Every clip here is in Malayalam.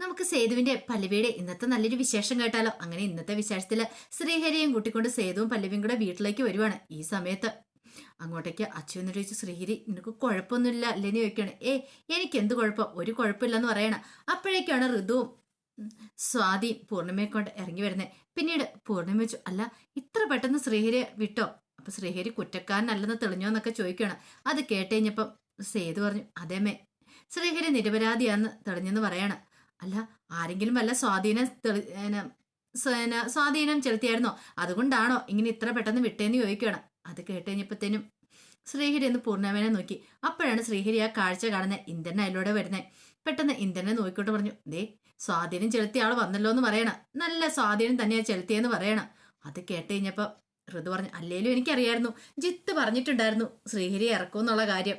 നമുക്ക് സേതുവിന്റെ പല്ലവിയുടെ ഇന്നത്തെ നല്ലൊരു വിശേഷം കേട്ടാലോ? അങ്ങനെ ഇന്നത്തെ വിശേഷത്തിൽ ശ്രീഹരിയും കൂട്ടിക്കൊണ്ട് സേതുവും പല്ലവിയും കൂടെ വീട്ടിലേക്ക് വരുവാണ് ഈ സമയത്ത്. അങ്ങോട്ടേക്ക് അച്ഛൻ എന്ന് ചോദിച്ചു ശ്രീഹരി നിനക്ക് കുഴപ്പമൊന്നുമില്ല അല്ലേന്ന് ചോദിക്കുകയാണ്. ഏ എനിക്ക് എന്ത് കുഴപ്പം? ഒരു കുഴപ്പമില്ലെന്ന് പറയണ. അപ്പോഴേക്കാണ് ഋതുവും സ്വാതി പൂർണിമയെ കൊണ്ട് ഇറങ്ങി വരുന്നത് പിന്നീട് പൂർണിമ വെച്ചു അല്ല ഇത്ര പെട്ടെന്ന് ശ്രീഹരി വിട്ടോ? അപ്പൊ ശ്രീഹരി കുറ്റക്കാരനല്ലെന്ന് തെളിഞ്ഞോ? എന്നൊക്കെ ചോദിക്കുകയാണ്. അത് കേട്ട് കഴിഞ്ഞപ്പം സേതു പറഞ്ഞു അതേമേ ശ്രീഹരി നിരപരാധിയാന്ന് തെളിഞ്ഞെന്ന് പറയാണ്. അല്ല ആരെങ്കിലും വല്ല സ്വാധീനം സ്വാധീനം ചെലുത്തിയായിരുന്നോ? അതുകൊണ്ടാണോ ഇങ്ങനെ ഇത്ര പെട്ടെന്ന് വിട്ടേന്ന് ചോദിക്കുകയാണ്. അത് കേട്ട് കഴിഞ്ഞപ്പോഴത്തേനും ശ്രീഹരി എന്ന് പൂർണമേനെ നോക്കി. അപ്പോഴാണ് ശ്രീഹരി ആ കാഴ്ച കാണുന്നത് ഇന്ദ്രൻ അതിലൂടെ വരുന്നത് പെട്ടെന്ന് ഇന്ദ്രനെ നോക്കിക്കൊണ്ട് പറഞ്ഞു ദേ സ്വാധീനം ചെലുത്തിയ ആൾ വന്നല്ലോ എന്ന് പറയണം. നല്ല സ്വാധീനം തന്നെയാ ചെലുത്തിയെന്ന് പറയണം. അത് കേട്ട് കഴിഞ്ഞപ്പോൾ ഋതു പറഞ്ഞു അല്ലേലും എനിക്കറിയായിരുന്നു. ജിത്ത് പറഞ്ഞിട്ടുണ്ടായിരുന്നു ശ്രീഹരി ഇറക്കും എന്നുള്ള കാര്യം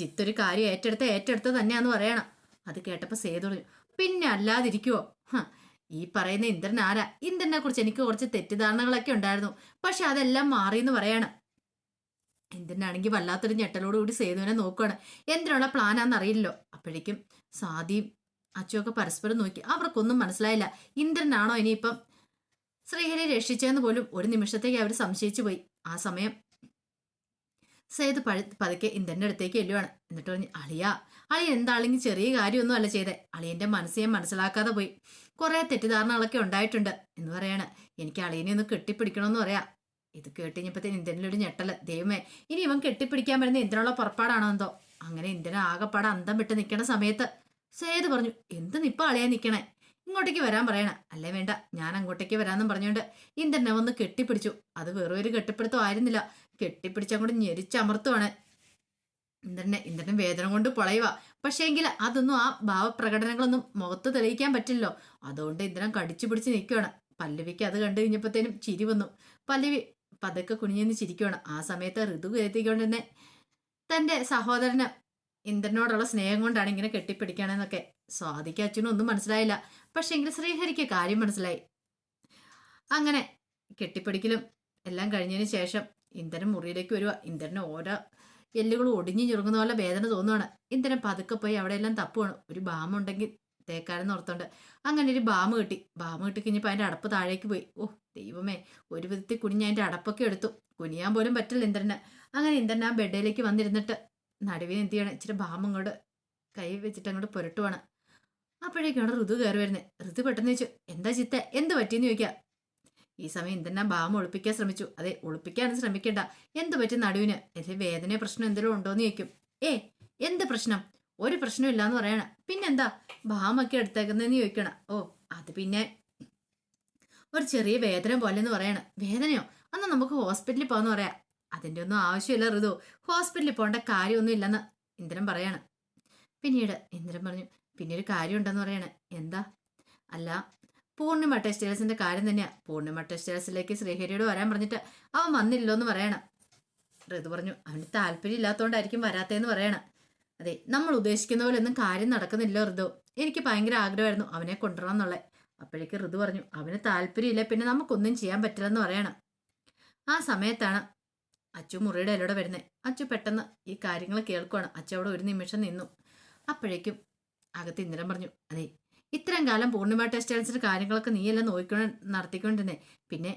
ജിത്ത് ഒരു കാര്യം ഏറ്റെടുത്ത ഏറ്റെടുത്ത് തന്നെയാന്ന് പറയണം. അത് കേട്ടപ്പോൾ സേതു പറഞ്ഞു പിന്നെ അല്ലാതിരിക്കുവോ? ഈ പറയുന്ന ഇന്ദ്രൻ ആരാ? ഇന്ദ്രനെ കുറിച്ച് എനിക്ക് കുറച്ച് തെറ്റിദ്ധാരണകളൊക്കെ ഉണ്ടായിരുന്നു. പക്ഷെ അതെല്ലാം മാറി എന്ന് പറയാണ്. ഇന്ദ്രനാണെങ്കിൽ വല്ലാത്തൊരു ഞെട്ടലോട് കൂടി സേതുവിനെ നോക്കുകയാണ് എന്തിനുള്ള പ്ലാനാന്ന് അറിയില്ലല്ലോ. അപ്പോഴേക്കും സാദിയും അച്ചുവൊക്കെ പരസ്പരം നോക്കി. അവർക്കൊന്നും മനസ്സിലായില്ല. ഇന്ദ്രനാണോ ഇനിയിപ്പം ശ്രീഹരി രക്ഷിച്ചതെന്ന് പോലും ഒരു നിമിഷത്തേക്ക് അവർ സംശയിച്ചു പോയി ആ സമയം സേതു പഴ പതുക്കെ ഇന്ദ്രന്റെ അടുത്തേക്ക് എല്ലുവാണ് എന്നിട്ട് പറഞ്ഞു അളിയ അളിയ എന്താണെങ്കിൽ ചെറിയ കാര്യമൊന്നും അല്ല ചെയ്തേ. അളിയന്റെ മനസ്സ് ഞാൻ മനസ്സിലാക്കാതെ പോയി. കുറെ തെറ്റിദ്ധാരണകളൊക്കെ ഉണ്ടായിട്ടുണ്ട്. എന്ന് പറയാണ്. എനിക്ക് അളിയനെ ഒന്ന് കെട്ടിപ്പിടിക്കണമെന്ന് പറയാ. ഇത് കേട്ടുകഴിഞ്ഞപ്പോഴത്തേന് ഇന്ദ്രനിലൊരു ഞെട്ടൽ. ദൈവമേ ഇനി ഇവൻ കെട്ടിപ്പിടിക്കാൻ വരുന്ന ഇന്ദ്രനുള്ള പുറപ്പാടാണോ എന്തോ? അങ്ങനെ ഇന്ദ്രൻ ആകെപ്പാടെ അന്തം വിട്ട് നിൽക്കണ സമയത്ത് സേത് പറഞ്ഞു എന്ത് നിപ്പ അളിയാൻ നിൽക്കണേ ഇങ്ങോട്ടേക്ക് വരാൻ പറയണ. അല്ലേ വേണ്ട ഞാൻ അങ്ങോട്ടേക്ക് വരാമെന്നും പറഞ്ഞുകൊണ്ട് ഇന്ദ്രനെ വന്ന് കെട്ടിപ്പിടിച്ചു. അത് വെറും ഒരു കെട്ടിപ്പിടുത്തം ആയിരുന്നില്ല. കെട്ടിപ്പിടിച്ചങ്ങോട്ട് ഞെരിച്ചമർത്തുവാണ്. ഇന്ദ്രനെ ഇന്ദ്രൻ വേദന കൊണ്ട് പൊളയുക പക്ഷേങ്കിൽ അതൊന്നും ആ ഭാവപ്രകടനങ്ങളൊന്നും മുഖത്ത് തെളിയിക്കാൻ പറ്റില്ലല്ലോ. അതുകൊണ്ട് ഇന്ദ്രൻ കടിച്ചു പിടിച്ച് നിൽക്കുകയാണ് പല്ലവിക്ക് അത് കണ്ടു കഴിഞ്ഞപ്പോഴത്തേനും ചിരി വന്നു. പല്ലവി പതുക്കെ കുനിഞ്ഞെന്ന് ചിരിക്കുകയാണ് ആ സമയത്ത് ഋതു കരുതിക്കൊണ്ട് തന്റെ സഹോദരന് ഇന്ദ്രനോടുള്ള സ്നേഹം കൊണ്ടാണ് ഇങ്ങനെ കെട്ടിപ്പിടിക്കണമെന്നൊക്കെ സ്വാതിക്ക് ഒന്നും മനസ്സിലായില്ല. പക്ഷേങ്കിൽ ശ്രീഹരിക്ക് കാര്യം മനസ്സിലായി. അങ്ങനെ കെട്ടിപ്പിടിക്കലും എല്ലാം കഴിഞ്ഞതിന് ശേഷം ഇന്ദ്രൻ മുറിയിലേക്ക് വരിക ഇന്ധനം ഓരോ എല്ലുകൾ ഒടിഞ്ഞു ചുരുങ്ങുന്ന പോലെ വേദന തോന്നുവാണ്. ഇന്ദ്രൻ പതുക്കെ പോയി അവിടെ എല്ലാം തപ്പുവാണ്. ഒരു ബാമുണ്ടെങ്കിൽ തേക്കാരെന്ന് ഓർത്തോണ്ട് അങ്ങനെ ഒരു ബാമ് കിട്ടി. ബാമ് കിട്ടി കഴിഞ്ഞപ്പോൾ അതിന്റെ അടപ്പ് താഴേക്ക് പോയി. ഓ ദൈവമേ ഒരു വിധത്തിൽ കുനിഞ്ഞ് അതിന്റെ അടപ്പൊക്കെ എടുത്തു. കുനിയാൻ പോലും പറ്റില്ല ഇന്ദ്രന്. അങ്ങനെ ഇന്ദ്രൻ ആ ബെഡിലേക്ക് വന്നിരുന്നിട്ട് നടുവിന് എന്ത് ചെയ്യണം? ഇച്ചിരി ബാമ് ഇങ്ങോട്ട് കൈ വെച്ചിട്ട് അങ്ങോട്ട് പുരട്ടുവാണ്. അപ്പോഴേക്കാണ് ഋതു കയറി വരുന്നത് ഋതു പെട്ടെന്ന് ചോദിച്ചു എന്താ ചിത്ത? എന്ത് പറ്റിയെന്ന് ചോദിക്കുക ഈ സമയം ആ ബാമ ഒളിപ്പിക്കാൻ ശ്രമിച്ചു. അതെ ഒളിപ്പിക്കാനും ശ്രമിക്കണ്ട. എന്ത് പറ്റി നടുവിന്? എന്റെ വേദന പ്രശ്നം എന്തെങ്കിലും ഉണ്ടോന്ന് ചോദിക്കും. ഏ എന്ത് പ്രശ്നം? ഒരു പ്രശ്നം ഇല്ലാന്ന് പറയണ. പിന്നെന്താ? ബാമൊക്കെ എടുത്തേക്കുന്നതെന്ന് ചോദിക്കണ. ഓ അത് പിന്നെ ഒരു ചെറിയ വേദന പോലെ എന്ന് പറയണ. വേദനയോ? അന്ന് നമുക്ക് ഹോസ്പിറ്റലിൽ പോകാന്ന് പറയാം. അതിന്റെ ഒന്നും ആവശ്യമില്ല ഋതു. ഹോസ്പിറ്റലിൽ പോകേണ്ട കാര്യമൊന്നും ഇല്ലെന്ന് ഇന്ദ്രൻ പറയാണ്. പിന്നീട് ഇന്ദ്രൻ പറഞ്ഞു പിന്നെ ഒരു കാര്യം ഉണ്ടെന്ന് പറയണ. എന്താ? അല്ല പൂർണിമ ടെക്സ്റ്റൈൽസിന്റെ കാര്യം തന്നെയാ. പൂർണിമ ടെക്സ്റ്റൈൽസിലേക്ക് ശ്രീഹരിയോട് വരാൻ പറഞ്ഞിട്ട് അവൻ വന്നില്ലോ എന്ന് പറയണം. ഋതു പറഞ്ഞു അവന് താല്പര്യം ഇല്ലാത്തതുകൊണ്ടായിരിക്കും വരാത്തേന്ന് പറയണം. അതെ നമ്മൾ ഉദ്ദേശിക്കുന്ന പോലെ ഒന്നും കാര്യം നടക്കുന്നില്ല ഋതു. എനിക്ക് ഭയങ്കര ആഗ്രഹമായിരുന്നു അവനെ കൊണ്ടുവരണം എന്നുള്ളത് അപ്പോഴേക്ക് ഋതു പറഞ്ഞു അവന് താല്പര്യമില്ല പിന്നെ നമുക്കൊന്നും ചെയ്യാൻ പറ്റില്ലെന്ന് പറയണം. ആ സമയത്താണ് അച്ചു മുറിയുടെ ഇലൂടെ വരുന്നത് അച്ചു പെട്ടെന്ന് ഈ കാര്യങ്ങൾ കേൾക്കുവാണ്. അച്ചു അവിടെ ഒരു നിമിഷം നിന്നു. അപ്പോഴേക്കും അകത്ത് ഇന്ദ്രൻ പറഞ്ഞു അതെ ഇത്രയും കാലം പൂർണിമ ടെക്സ്റ്റൈൽസിന്റെ കാര്യങ്ങളൊക്കെ നീയെല്ലാം നോക്കിക്കൊണ്ട് നടത്തിക്കൊണ്ടിരുന്നേ. പിന്നെ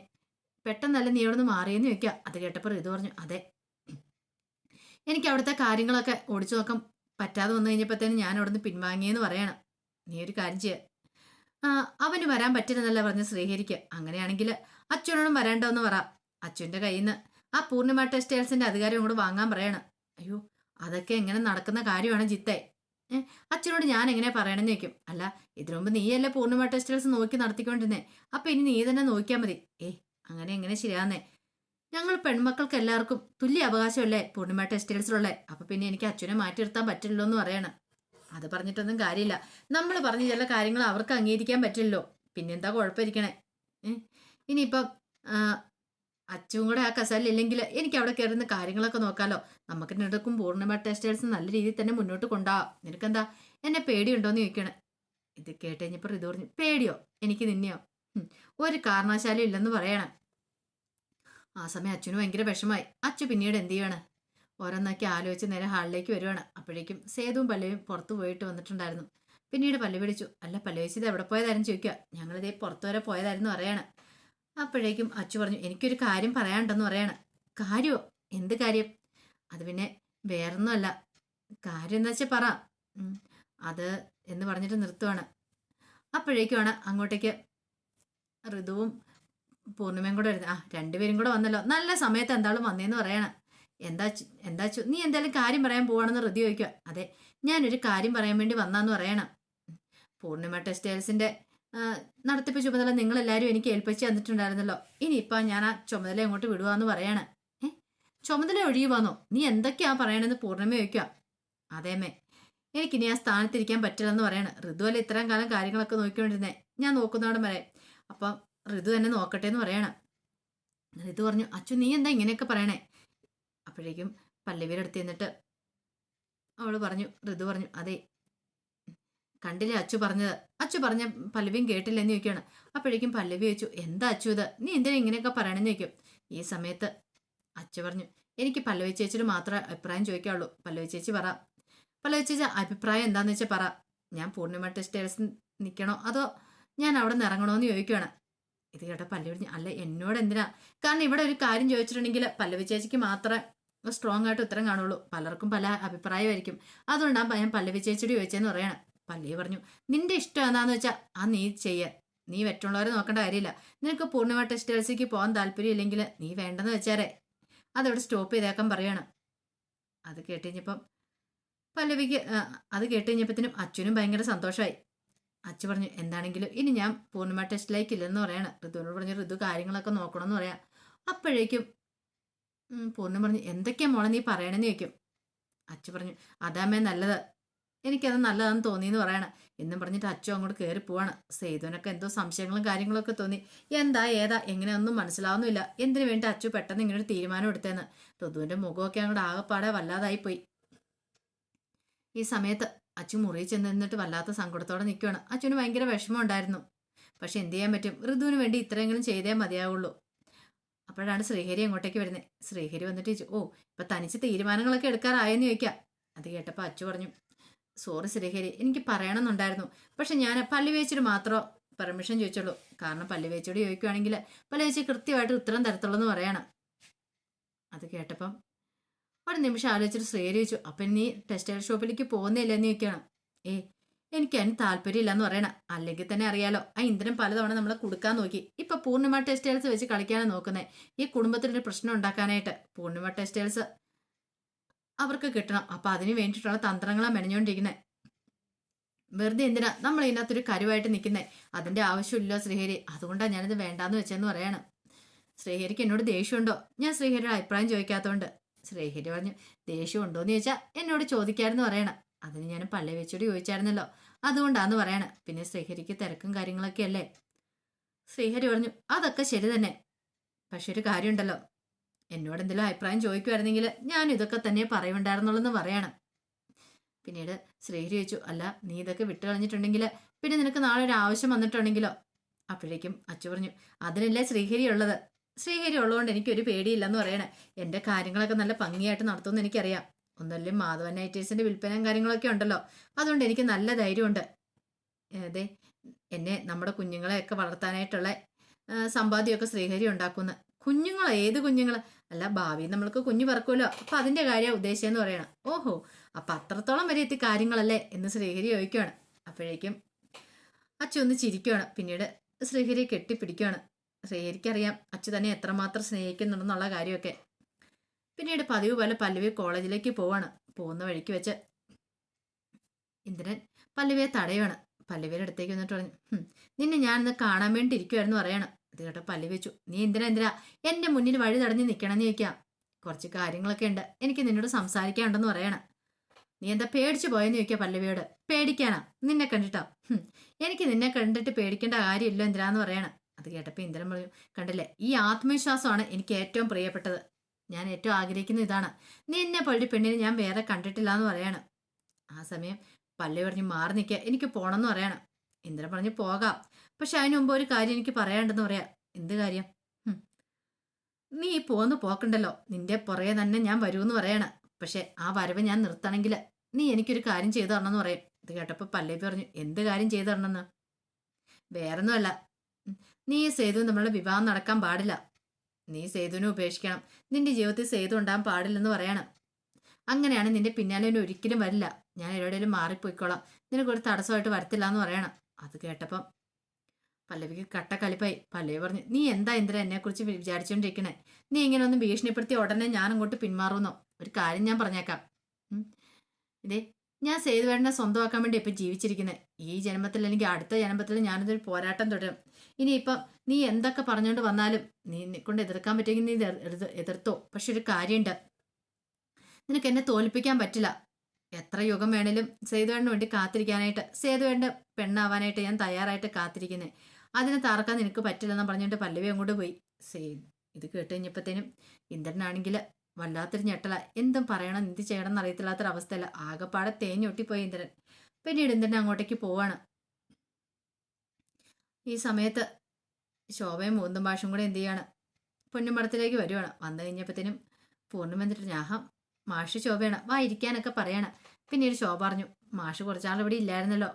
പെട്ടെന്നല്ല നീ അവിടെ നിന്ന് മാറിയെന്ന് ചോദിക്കുക. അത് കേട്ടപ്പോൾ ഇത് പറഞ്ഞു അതെ. എനിക്ക് അവിടുത്തെ കാര്യങ്ങളൊക്കെ ഓടിച്ചു നോക്കാൻ പറ്റാതെ വന്നു കഴിഞ്ഞപ്പോഴത്തേനും ഞാൻ അവിടെ നിന്ന് പിൻവാങ്ങിയെന്ന് പറയണം. നീ ഒരു കാര്യം ചെയ്യുക അവന് വരാൻ പറ്റില്ലെന്നല്ല പറഞ്ഞ് ശ്രീഹരിക്ക്. അങ്ങനെയാണെങ്കിൽ അച്ഛനോടും വരേണ്ടതെന്ന് പറ. അച്ഛന്റെ കയ്യിൽ നിന്ന് ആ പൂർണിമ ടെക്സ്റ്റൈൽസിന്റെ അധികാരം കൂടെ വാങ്ങാൻ പറയണം. അയ്യോ അതൊക്കെ എങ്ങനെ നടക്കുന്ന കാര്യമാണ് ജിത്തേ. അച്ഛനോട് ഞാൻ എങ്ങനെ പറയണമെന്ന് ചോദിക്കും. അല്ല ഇതിനു മുമ്പ് നീയല്ലേ പൂർണിമ ടെസ്റ്റേഴ്സ് നോക്കി നടത്തിക്കൊണ്ടിരുന്നേ. അപ്പൊ ഇനി നീ തന്നെ നോക്കിയാൽ മതി. ഏ അങ്ങനെ എങ്ങനെ ശരിയാന്നേ ഞങ്ങൾ പെൺമക്കൾക്ക് എല്ലാവർക്കും തുല്യ അവകാശമല്ലേ പൂർണിമ ടെക്സ്റ്റൈൽസിലുള്ളേ അപ്പൊ പിന്നെ എനിക്ക് അച്ഛനെ മാറ്റി നിർത്താൻ പറ്റില്ലല്ലോ എന്ന് പറയണം. അത് പറഞ്ഞിട്ടൊന്നും കാര്യമില്ല. നമ്മൾ പറഞ്ഞ ചില കാര്യങ്ങൾ അവർക്ക് അംഗീകരിക്കാൻ പറ്റില്ലല്ലോ. പിന്നെന്താ കുഴപ്പമിരിക്കണേ? ഏ ഇനിയിപ്പം അച്ചും കൂടെ ആ കസാലില്ലെങ്കിൽ എനിക്ക് അവിടെ കയറുന്ന കാര്യങ്ങളൊക്കെ നോക്കാലോ. നമുക്ക് നിനക്കും പൂർണിമ ടെക്സ്റ്റൈൽസ് നല്ല രീതിയിൽ തന്നെ മുന്നോട്ട് കൊണ്ടുപോവാം നിനക്കെന്താ? എന്നെ പേടിയുണ്ടോന്ന് ചോദിക്കണേ. ഇത് കേട്ട് കഴിഞ്ഞപ്പോൾ ഇത് പറഞ്ഞു പേടിയോ? എനിക്ക് നിന്നെയോ? ഒരു കാരണവശാലും ഇല്ലെന്ന് പറയണം. ആ സമയം അച്ഛന് ഭയങ്കര വിഷമായി അച്ഛു പിന്നീട് എന്ത് ചെയ്യണേ? ഓരോന്നൊക്കെ ആലോചിച്ച് നേരെ ഹാളിലേക്ക് വരുവാണ്. അപ്പോഴേക്കും സേതുവും പല്ലവും പുറത്തു പോയിട്ട് വന്നിട്ടുണ്ടായിരുന്നു. പിന്നീട് പല്ലു പിടിച്ചു. അല്ല പല്ലുവെച്ചത് എവിടെ പോയതായിരുന്നു? ചോദിക്കുക. ഞങ്ങളിതേ പുറത്തു വരെ പോയതായിരുന്നു പറയാണ്. അപ്പോഴേക്കും അച്ചു പറഞ്ഞു എനിക്കൊരു കാര്യം പറയാനുണ്ടെന്ന് പറയാണ്. കാര്യമോ എന്ത് കാര്യം? അത് പിന്നെ വേറൊന്നുമല്ല. കാര്യം എന്താ വെച്ചാൽ പറ. അത് എന്ന് പറഞ്ഞിട്ട് നിർത്തുവാണ്. അപ്പോഴേക്കുമാണ് അങ്ങോട്ടേക്ക് ഋതുവും പൂർണിമയും കൂടെ വരുന്നത്. ആ രണ്ടുപേരും കൂടെ വന്നല്ലോ. നല്ല സമയത്ത് എന്താളും വന്നേന്ന് പറയണം. എന്താ എന്താ നീ എന്തായാലും കാര്യം പറയാൻ പോവാണെന്ന് ഋതി ചോദിക്കുക അതെ ഞാനൊരു കാര്യം പറയാൻ വേണ്ടി വന്നാന്ന് പറയണം. പൂർണിമ ടെക്സ്റ്റൈൽസിന്റെ ആ, നടത്തിപ്പ് ചുമതല നിങ്ങളെല്ലാവരും എനിക്ക് ഏൽപ്പിച്ച് തന്നിട്ടുണ്ടായിരുന്നല്ലോ. ഇനിയിപ്പോൾ ഞാൻ ആ ചുമതല അങ്ങോട്ട് വിടുവാന്ന് പറയാണ്. ഏ ചുമതല ഒഴിയുവാന്നോ? നീ എന്തൊക്കെയാ പറയണെന്ന് പൂർണിമ ചോദിക്കുക. അതേമേ എനിക്കിനി ആ സ്ഥാനത്തിരിക്കാൻ പറ്റില്ലെന്ന് പറയണം. ഋതു അല്ല ഇത്രയും കാലം കാര്യങ്ങളൊക്കെ നോക്കിക്കൊണ്ടിരുന്നേ. ഞാൻ നോക്കുന്നവിടെ വരെ. അപ്പം ഋതു തന്നെ നോക്കട്ടെ എന്ന് പറയണം. ഋതു പറഞ്ഞു അച്ചു നീ എന്താ ഇങ്ങനെയൊക്കെ പറയണേ? അപ്പോഴേക്കും പല്ലവിയുടെ അടുത്ത് നിന്നിട്ട് അവൾ പറഞ്ഞു ഋതു പറഞ്ഞു അതെ കണ്ടില്ലേ അച്ചു പറഞ്ഞത്? അച്ചു പറഞ്ഞ പല്ലവിയും കേട്ടില്ലെന്ന് ചോദിക്കുകയാണ്. അപ്പോഴേക്കും പല്ലവി ചോദിച്ചു എന്താ അച്ചു ഇത്? നീ എന്തിനാ ഇങ്ങനെയൊക്കെ പറയണമെന്ന് ചോദിക്കും? ഈ സമയത്ത് അച്ചു പറഞ്ഞു എനിക്ക് പല്ലവി ചേച്ചിയോട് മാത്രമേ അഭിപ്രായം ചോദിക്കാവുള്ളൂ. പല്ലവി ചേച്ചി പറ. പല്ലവി ചേച്ചി അഭിപ്രായം എന്താണെന്ന് വെച്ചാൽ പറ. ഞാൻ പൂർണിമ ടെക്സ്റ്റൈൽസ് നിൽക്കണോ അതോ ഞാൻ അവിടെ നിന്ന് ഇറങ്ങണോ എന്ന് ചോദിക്കുകയാണ്. ഇത് കേട്ട പല്ലവി അല്ല എന്നോട് എന്തിനാ? കാരണം ഇവിടെ ഒരു കാര്യം ചോദിച്ചിട്ടുണ്ടെങ്കിൽ പല്ലവി ചേച്ചിക്ക് മാത്രമേ സ്ട്രോങ് ആയിട്ട് ഉത്തരം കാണുള്ളൂ. പലർക്കും പല അഭിപ്രായമായിരിക്കും. അതുകൊണ്ടാണ് ഞാൻ പല്ലവി ചേച്ചിയോട് ചോദിച്ചതെന്ന് പറയണം. പല്ലവി പറഞ്ഞു നിന്റെ ഇഷ്ടം എന്താന്ന് വെച്ചാൽ ആ നീ ചെയ്യ. നീ മറ്റുള്ളവരെ നോക്കേണ്ട കാര്യമില്ല. നിനക്ക് പൂർണിമ ടെക്സ്റ്റൈൽസിലേക്ക് പോകാൻ താല്പര്യം ഇല്ലെങ്കിൽ നീ വേണ്ടെന്ന് വെച്ചാരേ. അതവിടെ സ്റ്റോപ്പ് ചെയ്തേക്കാൻ പറയാണ്. അത് കേട്ടുകഴിഞ്ഞപ്പം പല്ലവിക്ക് അത് കേട്ടുകഴിഞ്ഞപ്പത്തിനും അച്ഛനും ഭയങ്കര സന്തോഷമായി അച്ഛ പറഞ്ഞു എന്താണെങ്കിലും ഇനി ഞാൻ പൂർണിമ ടെസ്റ്റിലേക്ക് ഇല്ലെന്ന് പറയണം. ഋതുവിനോട് പറഞ്ഞു ഋതു കാര്യങ്ങളൊക്കെ നോക്കണമെന്ന് പറയാം. അപ്പോഴേക്കും പൂർണം പറഞ്ഞു എന്തൊക്കെയാ മോളെ നീ പറയണമെന്ന് ചോദിക്കും. അച്ഛ പറഞ്ഞു അതാമേ നല്ലത്. എനിക്കത് നല്ലതാണെന്ന് തോന്നിയെന്ന് പറയണം. എന്നും പറഞ്ഞിട്ട് അച്ഛൻ അങ്ങോട്ട് കയറി പോവാണ്. സേതുവിനൊക്കെ എന്തോ സംശയങ്ങളും കാര്യങ്ങളൊക്കെ തോന്നി. എന്താ ഏതാ എങ്ങനെയൊന്നും മനസ്സിലാവുന്നില്ല എന്തിനു വേണ്ടി അച്ചു പെട്ടെന്ന് ഇങ്ങനെ ഒരു തീരുമാനം എടുത്തേന്ന് ഋതുവിന്റെ മുഖമൊക്കെ അങ്ങോട്ട് ആകെപ്പാടെ വല്ലാതായി പോയി. ഈ സമയത്ത് അച്ചു മുറിയിൽ ചെന്ന് നിന്നിട്ട് വല്ലാത്ത സങ്കടത്തോടെ നിൽക്കുകയാണ് അച്ഛന് ഭയങ്കര വിഷമം ഉണ്ടായിരുന്നു. പക്ഷെ എന്ത് ചെയ്യാൻ പറ്റും? ഋതുവിന് വേണ്ടി ഇത്രയെങ്കിലും ചെയ്തേ മതിയാവുള്ളൂ. അപ്പോഴാണ് ശ്രീഹരി അങ്ങോട്ടേക്ക് വരുന്നത് ശ്രീഹരി വന്നിട്ട് ഓ ഇപ്പൊ തനിച്ച് തീരുമാനങ്ങളൊക്കെ എടുക്കാറായെന്ന് ചോദിക്കാം. അത് കേട്ടപ്പോൾ അച്ചു പറഞ്ഞു സോറി ശ്രീഹരി എനിക്ക് പറയണമെന്നുണ്ടായിരുന്നു. പക്ഷെ ഞാൻ പല്ലി വേച്ചിട്ട് മാത്രം പെർമിഷൻ ചോദിച്ചുള്ളൂ. കാരണം പല്ലി വേച്ചിയോട് ചോദിക്കുവാണെങ്കിൽ പല്ലി വേച്ചി കൃത്യമായിട്ട് ഉത്തരം തരത്തുള്ളൂ എന്ന് പറയണം. അത് കേട്ടപ്പം ഒരു നിമിഷം ആലോചിച്ചിട്ട് ശ്രീഹരി ചോദിച്ചു അപ്പം നീ ടെക്സ്റ്റൈൽ ഷോപ്പിലേക്ക് പോകുന്നില്ലെന്ന് ചോദിക്കണം ഏ എനിക്ക് അതിന് താല്പര്യമില്ല എന്ന് പറയണം. അല്ലെങ്കിൽ തന്നെ അറിയാലോ ആ ഇന്ധനം പലതവണ നമ്മളെ കൊടുക്കാൻ നോക്കി. ഇപ്പൊ പൂർണിമ ടെക്സ്റ്റൈൽസ് വെച്ച് കളിക്കാനാണ് നോക്കുന്നത് ഈ കുടുംബത്തിനൊരു പ്രശ്നം ഉണ്ടാക്കാനായിട്ട് പൂർണിമ ടെക്സ്റ്റൈൽസ് അവർക്ക് കിട്ടണം. അപ്പൊ അതിന് വേണ്ടിയിട്ടുള്ള തന്ത്രങ്ങളാണ് മെനഞ്ഞുകൊണ്ടിരിക്കുന്നത് വെറുതെ എന്തിനാ നമ്മൾ ഇതിനകത്തൊരു കരുവായിട്ട് നിൽക്കുന്നത് അതിന്റെ ആവശ്യമില്ല ശ്രീഹരി. അതുകൊണ്ടാണ് ഞാനിത് വേണ്ടാന്ന് വെച്ചെന്ന് പറയണം. ശ്രീഹരിക്ക് എന്നോട് ദേഷ്യമുണ്ടോ? ഞാൻ ശ്രീഹരിയുടെ അഭിപ്രായം ചോദിക്കാത്തതുകൊണ്ട് ശ്രീഹരി പറഞ്ഞു ദേഷ്യം ഉണ്ടോന്ന് ചോദിച്ചാൽ എന്നോട് ചോദിക്കാമെന്ന് പറയണം. അതിന് ഞാൻ പള്ളി വെച്ചോട് ചോദിച്ചായിരുന്നല്ലോ അതുകൊണ്ടാന്ന് പറയണം. പിന്നെ ശ്രീഹരിക്ക് തിരക്കും കാര്യങ്ങളൊക്കെ അല്ലേ ശ്രീഹരി പറഞ്ഞു അതൊക്കെ ശരി തന്നെ. പക്ഷെ ഒരു കാര്യമുണ്ടല്ലോ. എന്നോട് എന്തെങ്കിലും അഭിപ്രായം ചോദിക്കുമായിരുന്നെങ്കിൽ ഞാൻ ഇതൊക്കെ തന്നെ പറയുണ്ടായിരുന്നുള്ളൂ എന്ന് പറയണം. പിന്നീട് ശ്രീഹരി ചോദിച്ചു അല്ല നീ ഇതൊക്കെ വിട്ടു കളഞ്ഞിട്ടുണ്ടെങ്കിൽ പിന്നെ നിനക്ക് നാളെ ഒരു ആവശ്യം വന്നിട്ടുണ്ടെങ്കിലോ? അപ്പോഴേക്കും അച്ചു പറഞ്ഞു അതിനല്ലേ ശ്രീഹരി ഉള്ളത്? ശ്രീഹരി ഉള്ളതുകൊണ്ട് എനിക്കൊരു പേടിയില്ലെന്ന് പറയണേ. എന്റെ കാര്യങ്ങളൊക്കെ നല്ല ഭംഗിയായിട്ട് നടത്തുമെന്ന് എനിക്കറിയാം. ഒന്നല്ലേ മാധവൻ നൈറ്റേഴ്സിന്റെ വിൽപ്പനയും കാര്യങ്ങളൊക്കെ ഉണ്ടല്ലോ. അതുകൊണ്ട് എനിക്ക് നല്ല ധൈര്യമുണ്ട്. അതെ എന്നെ നമ്മുടെ കുഞ്ഞുങ്ങളെയൊക്കെ വളർത്താനായിട്ടുള്ള സമ്പാദ്യമൊക്കെ ശ്രീഹരി ഉണ്ടാക്കുന്നു കുഞ്ഞുങ്ങളോ ഏത് കുഞ്ഞുങ്ങൾ അല്ല ഭാവി നമ്മൾക്ക് കുഞ്ഞു പറക്കുമല്ലോ അപ്പൊ അതിന്റെ കാര്യം ഉദ്ദേശിച്ചെന്ന് പറയണം. ഓഹോ അപ്പൊ അത്രത്തോളം വരെ എത്തി കാര്യങ്ങളല്ലേ എന്ന് ശ്രീഹരി ചോദിക്കുകയാണ് അപ്പോഴേക്കും അച്ചു ഒന്ന് ചിരിക്കുകയാണ് പിന്നീട് ശ്രീഹരി കെട്ടിപ്പിടിക്കുകയാണ് ശ്രീഹരിക്കറിയാം അച്ചു തന്നെ എത്രമാത്രം സ്നേഹിക്കുന്നുണ്ടെന്നുള്ള കാര്യമൊക്കെ. പിന്നീട് പതിവ് പോലെ പല്ലവി കോളേജിലേക്ക് പോവാണ്. പോകുന്ന വഴിക്ക് വെച്ച് ഇന്ദ്രൻ പല്ലവിയെ തടയുവാണ്. പല്ലവിയുടെ അടുത്തേക്ക് വന്നിട്ട് പറഞ്ഞു "ഹും, നിന്നെ ഞാനിന്ന് കാണാൻ വേണ്ടി ഇരിക്കുമായിരുന്നു പറയണം. ഇത് കേട്ടോ വെച്ചു. നീ എന്തിനാ എന്തിനാ? എന്റെ മുന്നിൽ വഴി തടഞ്ഞ് നിൽക്കണമെന്ന് ചോദിക്കാം. കുറച്ച് കാര്യങ്ങളൊക്കെ ഉണ്ട്. എനിക്ക് നിന്നോട് സംസാരിക്കാനുണ്ടെന്ന് പറയണം. നീ എന്താ പേടിച്ചു പോയെന്ന് ചോദിക്കാം പല്ലവിയോട്. പേടിക്കാനാ. നിന്നെ കണ്ടിട്ടോ? എനിക്ക് നിന്നെ കണ്ടിട്ട് പേടിക്കേണ്ട കാര്യമില്ല എന്തിനാന്ന് പറയണം. അത് കേട്ടപ്പോൾ ഇന്ദ്രൻ പറഞ്ഞു കണ്ടില്ലേ? ഈ ആത്മവിശ്വാസമാണ് എനിക്ക് ഏറ്റവും പ്രിയപ്പെട്ടത്. ഞാൻ ഏറ്റവും ആഗ്രഹിക്കുന്ന ഇതാണ്. നീ എന്നെ പോലൊരു പെണ്ണിനെ ഞാൻ വേറെ കണ്ടിട്ടില്ല എന്ന് പറയണം. ആ സമയം പല്ലവി പറഞ്ഞ് മാറി നിൽക്കുക എനിക്ക് പോണമെന്ന് പറയണം. ഇന്ദ്രൻ പറഞ്ഞ് പോകാം. പക്ഷെ അതിനു മുമ്പ് ഒരു കാര്യം എനിക്ക് പറയാണ്ടെന്ന് പറയാം. എന്ത് കാര്യം? നീ പോന്ന് പോക്കണ്ടല്ലോ. നിന്റെ പുറകെ തന്നെ ഞാൻ വരുമെന്ന് പറയണ. പക്ഷെ ആ വരവ് ഞാൻ നിർത്തണമെങ്കിൽ നീ എനിക്കൊരു കാര്യം ചെയ്തു തരണമെന്ന് പറയും. ഇത് കേട്ടപ്പോൾ പല്ലേ പറഞ്ഞു എന്ത് കാര്യം ചെയ്തു തരണമെന്ന്? വേറൊന്നുമല്ല. നീ സേതു നമ്മളുടെ വിവാഹം നടക്കാൻ പാടില്ല. നീ സേതുവിനെ ഉപേക്ഷിക്കണം. നിന്റെ ജീവിതത്തിൽ സേതു ഉണ്ടാകാൻ പാടില്ലെന്ന് പറയണം. അങ്ങനെയാണ് നിന്റെ പിന്നാലെ ഒരിക്കലും വരില്ല. ഞാൻ എവിടെയെങ്കിലും മാറിപ്പോയിക്കോളാം. നിനക്കൊരു തടസ്സമായിട്ട് വരത്തില്ല എന്ന് പറയണം. അത് കേട്ടപ്പം പല്ലവിക്ക് കട്ട കലിപ്പായി. പല്ലവി പറഞ്ഞു നീ എന്താ ഇന്ദ്ര എന്നെക്കുറിച്ച് കുറിച്ച് വിചാരിച്ചുകൊണ്ടിരിക്കണേ നീ ഇങ്ങനെ ഒന്ന് ഭീഷണിപ്പെടുത്തി ഉടനെ ഞാൻ അങ്ങോട്ട് പിന്മാറുന്നോ ഒരു കാര്യം ഞാൻ പറഞ്ഞേക്കാം. ഇതേ ഞാൻ സേതുവേടനെ സ്വന്തമാക്കാൻ വേണ്ടി ഇപ്പം ജീവിച്ചിരിക്കുന്നത് ഈ ജന്മത്തിൽ എനിക്ക് അടുത്ത ജന്മത്തിൽ ഞാനിതൊരു പോരാട്ടം തുടരും. ഇനിയിപ്പം നീ എന്തൊക്കെ പറഞ്ഞുകൊണ്ട് വന്നാലും നീ കൊണ്ട് എതിർക്കാൻ പറ്റുമെങ്കിൽ നീ എതിർ- എതിർ- എതിർത്തോ? പക്ഷെ ഒരു കാര്യമുണ്ട് നിനക്ക് എന്നെ തോൽപ്പിക്കാൻ പറ്റില്ല. എത്ര യുഗം വേണേലും സേതുവേടന് വേണ്ടി കാത്തിരിക്കാനായിട്ട് സേതുവേടന്റെ പെണ്ണാവാനായിട്ട് ഞാൻ തയ്യാറായിട്ട് കാത്തിരിക്കുന്നത് അതിനെ തറക്കാൻ നിനക്ക് പറ്റില്ലെന്ന് പറഞ്ഞിട്ട് പല്ലവി അങ്ങോട്ട് പോയി. സേ ഇത് കേട്ട് കഴിഞ്ഞപ്പോഴത്തേനും ഇന്ദ്രനാണെങ്കിൽ വല്ലാത്തൊരു ഞെട്ടല. എന്തും പറയണം എന്ത് ചെയ്യണം എന്നറിയത്തില്ലാത്തൊരവസ്ഥയല്ല ആകെപ്പാടെ തേഞ്ഞൊട്ടിപ്പോയി ഇന്ദ്രൻ. പിന്നീട് ഇന്ദ്രൻ അങ്ങോട്ടേക്ക് പോവാണ്. ഈ സമയത്ത് ശോഭയും മൂന്നും ഭാഷയും കൂടെ എന്ത് ചെയ്യാണ്? പൊന്നുമടത്തിലേക്ക് വരുവാണ്. വന്നു കഴിഞ്ഞപ്പോഴത്തേനും പൂർണിമ എന്നിട്ട് ഞാഹം മാഷ് ശോഭയാണ്. വാ ഇരിക്കാനൊക്കെ പറയണം. പിന്നീട് ശോഭ പറഞ്ഞു മാഷ് കുറച്ചാൾ ഇവിടെ ഇല്ലായിരുന്നല്ലോ.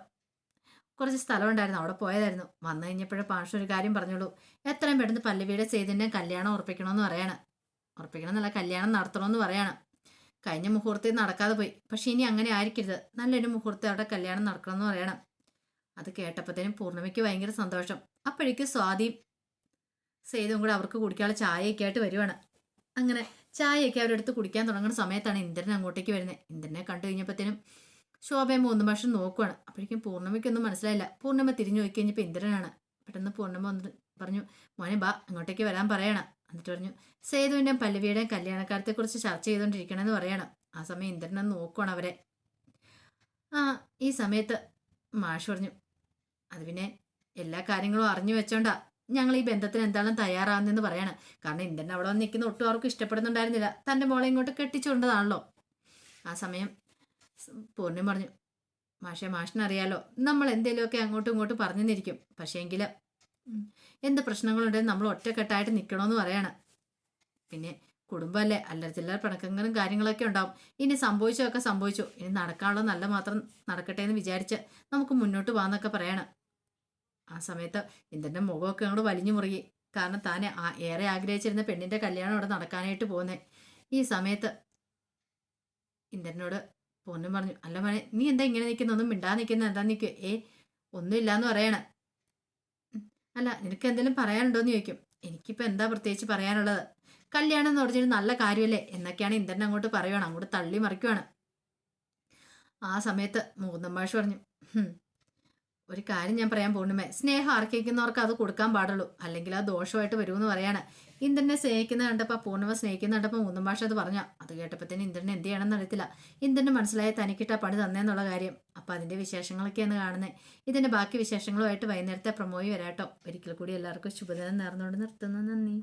കുറച്ച് സ്ഥലം ഉണ്ടായിരുന്നു അവിടെ പോയതായിരുന്നു. വന്നു കഴിഞ്ഞപ്പോഴേ പാഷ ഒരു കാര്യം പറഞ്ഞോളൂ. എത്രയും പെട്ടെന്ന് പല്ലവിയുടെ ചെയ്തിന്റെ കല്യാണം ഉറപ്പിക്കണമെന്ന് പറയണം. ഉറപ്പിക്കണം എന്നല്ല കല്യാണം നടത്തണമെന്ന് പറയണം. കഴിഞ്ഞ മുഹൂർത്തത്തിൽ നടക്കാതെ പോയി. പക്ഷെ ഇനി അങ്ങനെ ആയിരിക്കരുത്. നല്ലൊരു മുഹൂർത്തം അവിടെ കല്യാണം നടക്കണമെന്ന് പറയണം. അത് കേട്ടപ്പോഴത്തേനും പൂർണിമയ്ക്ക് ഭയങ്കര സന്തോഷം. അപ്പോഴേക്കും സ്വാതിയും സേതും കൂടെ അവർക്ക് കുടിക്കാനുള്ള ചായയൊക്കെ ആയിട്ട് വരുവാണ്. അങ്ങനെ ചായയൊക്കെ അവരെടുത്ത് കുടിക്കാൻ തുടങ്ങുന്ന സമയത്താണ് ഇന്ദ്രൻ അങ്ങോട്ടേക്ക് വരുന്നത്. ഇന്ദ്രനെ കണ്ടു കഴിഞ്ഞപ്പോഴത്തേനും ശോഭയും മൂന്നും വർഷം നോക്കുവാണ്. അപ്പോഴേക്കും പൂർണിമയ്ക്കൊന്നും മനസ്സിലായില്ല. പൂർണിമ തിരിഞ്ഞു നോക്കി കഴിഞ്ഞപ്പോൾ ഇന്ദ്രനാണ്. പെട്ടെന്ന് പൂർണിമ വന്ന് പറഞ്ഞു മോനെ ബാ അങ്ങോട്ടേക്ക് വരാൻ പറയണം. എന്നിട്ട് പറഞ്ഞു സേതുവിന്റെയും പല്ലവിയുടെയും കല്യാണക്കാരത്തെക്കുറിച്ച് ചർച്ച ചെയ്തുകൊണ്ടിരിക്കണമെന്ന് പറയണം. ആ സമയം ഇന്ദ്രനെ നോക്കുവാണ് അവരെ. ആ ഈ സമയത്ത് മാഷ് പറഞ്ഞു അത് പിന്നെ എല്ലാ കാര്യങ്ങളും അറിഞ്ഞു വെച്ചോണ്ടാ. ഞങ്ങൾ ഈ ബന്ധത്തിന് എന്താണ് തയ്യാറാകുന്നതെന്ന് പറയണം. കാരണം ഇന്ദ്രൻ അവിടെ വന്ന് നിൽക്കുന്ന ഒട്ടും ആർക്കും ഇഷ്ടപ്പെടുന്നുണ്ടായിരുന്നില്ല. തന്റെ മോളെ ഇങ്ങോട്ട് കെട്ടിച്ചുകൊണ്ടതാണല്ലോ ആ സമയം സ് പൂർണിമ പറഞ്ഞു. മാഷെ മാഷിനറിയാലോ നമ്മൾ എന്തെങ്കിലുമൊക്കെ അങ്ങോട്ടും ഇങ്ങോട്ടും പറഞ്ഞു നിന്നിരിക്കും പക്ഷേങ്കിൽ എന്ത് പ്രശ്നങ്ങളുണ്ടെങ്കിൽ നമ്മൾ ഒറ്റക്കെട്ടായിട്ട് നിൽക്കണമെന്ന് പറയാണ്. പിന്നെ കുടുംബമല്ലേ അല്ലറ ചില്ലറ പിണക്കങ്ങളും കാര്യങ്ങളൊക്കെ ഉണ്ടാവും. ഇനി സംഭവിച്ചതൊക്കെ സംഭവിച്ചു. ഇനി നടക്കാനുള്ള നല്ല മാത്രം നടക്കട്ടെ എന്ന് വിചാരിച്ച് നമുക്ക് മുന്നോട്ട് പോകാന്നൊക്കെ പറയണം. ആ സമയത്ത് ഇന്ദ്രന്റെ മുഖമൊക്കെ അങ്ങോട്ട് വലിഞ്ഞു മുറുകി. കാരണം ആ- ഏറെ ആഗ്രഹിച്ചിരുന്ന പെണ്ണിന്റെ കല്യാണം അവിടെ നടക്കാനായിട്ട് പോകുന്നേ. ഈ സമയത്ത് ഇന്ദ്രനോട് പൊന്നും പറഞ്ഞു. അല്ല മോനെ നീ എന്താ ഇങ്ങനെ നിൽക്കുന്ന ഒന്നും മിണ്ടാ നിൽക്കുന്ന എന്താ നിൽക്കുക ഏ ഒന്നുമില്ലാന്ന് പറയണ. ഉം. അല്ല നിനക്ക് എന്തെങ്കിലും പറയാനുണ്ടോ എന്ന് ചോദിക്കും. എനിക്കിപ്പോൾ എന്താ പ്രത്യേകിച്ച് പറയാനുള്ളത്? കല്യാണം എന്ന് പറഞ്ഞൊരു നല്ല കാര്യമല്ലേ? എന്നൊക്കെയാണ് ഇന്ദ്രൻ അങ്ങോട്ട് പറയുവാണ്. അങ്ങോട്ട് തള്ളി മറിക്കുവാണ്. ആ സമയത്ത് മൂന്നമ്മാഷ് പറഞ്ഞു "ഹും, ഒരു കാര്യം ഞാൻ പറയാൻ പൂർണിമേ സ്നേഹം അർഹിക്കുന്നവർക്ക് അത് കൊടുക്കാൻ പാടുള്ളൂ. അല്ലെങ്കിൽ അത് ദോഷമായിട്ട് വരുമെന്ന് പറയാണ്. ഇന്ദ്രനെ സ്നേഹിക്കുന്ന കണ്ടപ്പോൾ പൂർണിമ സ്നേഹിക്കുന്ന കണ്ടപ്പോൾ മൂന്നും ഭാഷ അത് പറഞ്ഞു. അത് കേട്ടപ്പോഴത്തേന് ഇന്ദ്രൻ എന്ത് ചെയ്യണമെന്ന് അറിയത്തില്ല. ഇന്ദ്രന് മനസ്സിലായ തനിക്കിട്ട പണി തന്നേന്നുള്ള കാര്യം. അപ്പം അതിന്റെ വിശേഷങ്ങളൊക്കെയാണ് കാണുന്നത് ഇതിന്റെ ബാക്കി വിശേഷങ്ങളുമായിട്ട് വൈകുന്നേരത്തെ പ്രമോയി വരാട്ടോ. ഒരിക്കൽ കൂടി എല്ലാവർക്കും ശുഭദിനം നേർന്നുകൊണ്ട് നിർത്തുന്നു. നന്ദി.